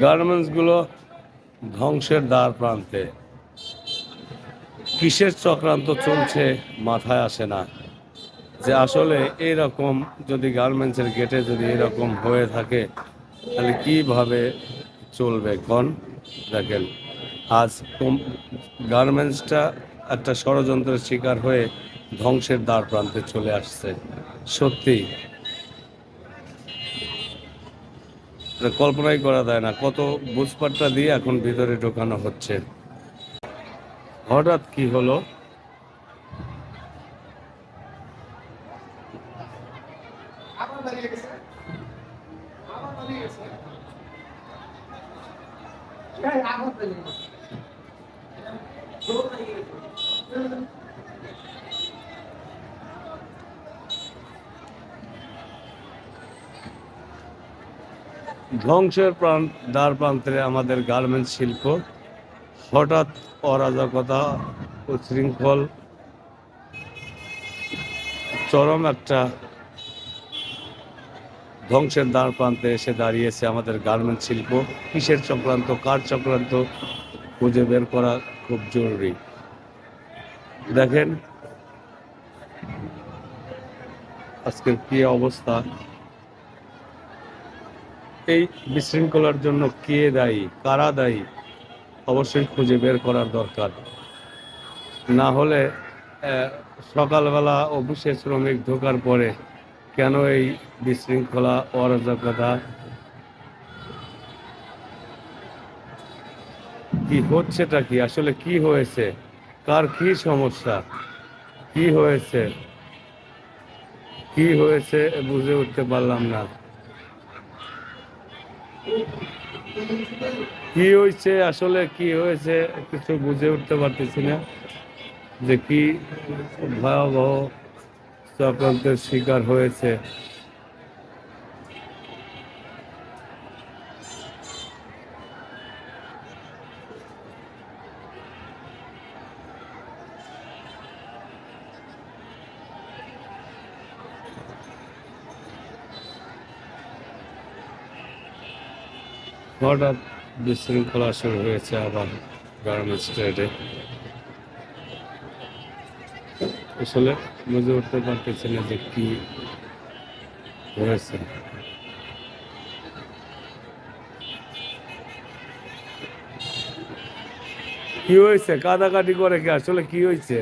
গার্মেন্টসগুলো ধ্বংসের দ্বার প্রান্তে। কিসের চক্রান্ত চলছে মাথায় আসে না। যে আসলে এইরকম যদি গার্মেন্টসের গেটে যদি এরকম হয়ে থাকে, তাহলে কীভাবে চলবে কোন? দেখেন, আজ গার্মেন্টসটা একটা ষড়যন্ত্রের শিকার হয়ে ধ্বংসের দ্বার প্রান্তে চলে আসছে। সত্যি কল্পনাই করা যায় না, কত বুঝপাট্টা দিয়ে এখন ভিতরে ঢোকানো হচ্ছে। হঠাৎ কি হলো? আবার ধ্বংসের প্রাণ দ্বার প্রান্তে আমাদের গার্মেন্টস শিল্প। হঠাৎ অরাজকতা উচ্ছৃঙ্খল চরম একটা ধ্বংসের দ্বার প্রান্তে এসে দাঁড়িয়েছে আমাদের গার্মেন্টস শিল্প। কিসের চক্রান্ত, কার চক্রান্ত, খুঁজে বের করা খুব জরুরি। দেখেন, আজকের কি অবস্থা? এই বিশৃঙ্খলার জন্য কে দায়ী, কারা দায়ী, অবশ্যই খুঁজে বের করার দরকার। না হলে সকালবেলা অফিসে শ্রমিক ঢোকার পরে কেন এই বিশৃঙ্খলা অরাজকতা? কি হচ্ছেটা কি? আসলে কি হয়েছে? কার কি সমস্যা? কি হয়েছে? কি হয়েছে বুঝে উঠতে পারলাম না। কি হয়েছে? আসলে কি হয়েছে? কিছু বুঝে উঠতে পারতেছি না যে কি ভয়াবহ চক্রান্তের শিকার হয়েছে। হঠাৎ বিশৃঙ্খলা শুরু হয়েছে আবার গার্মেন্টস ট্রেডে আসলে বুঝে উঠতে পারতেছি না যে কি হয়েছে। কি হয়েছে? কাদাকাটি করে কি? আসলে কি হয়েছে?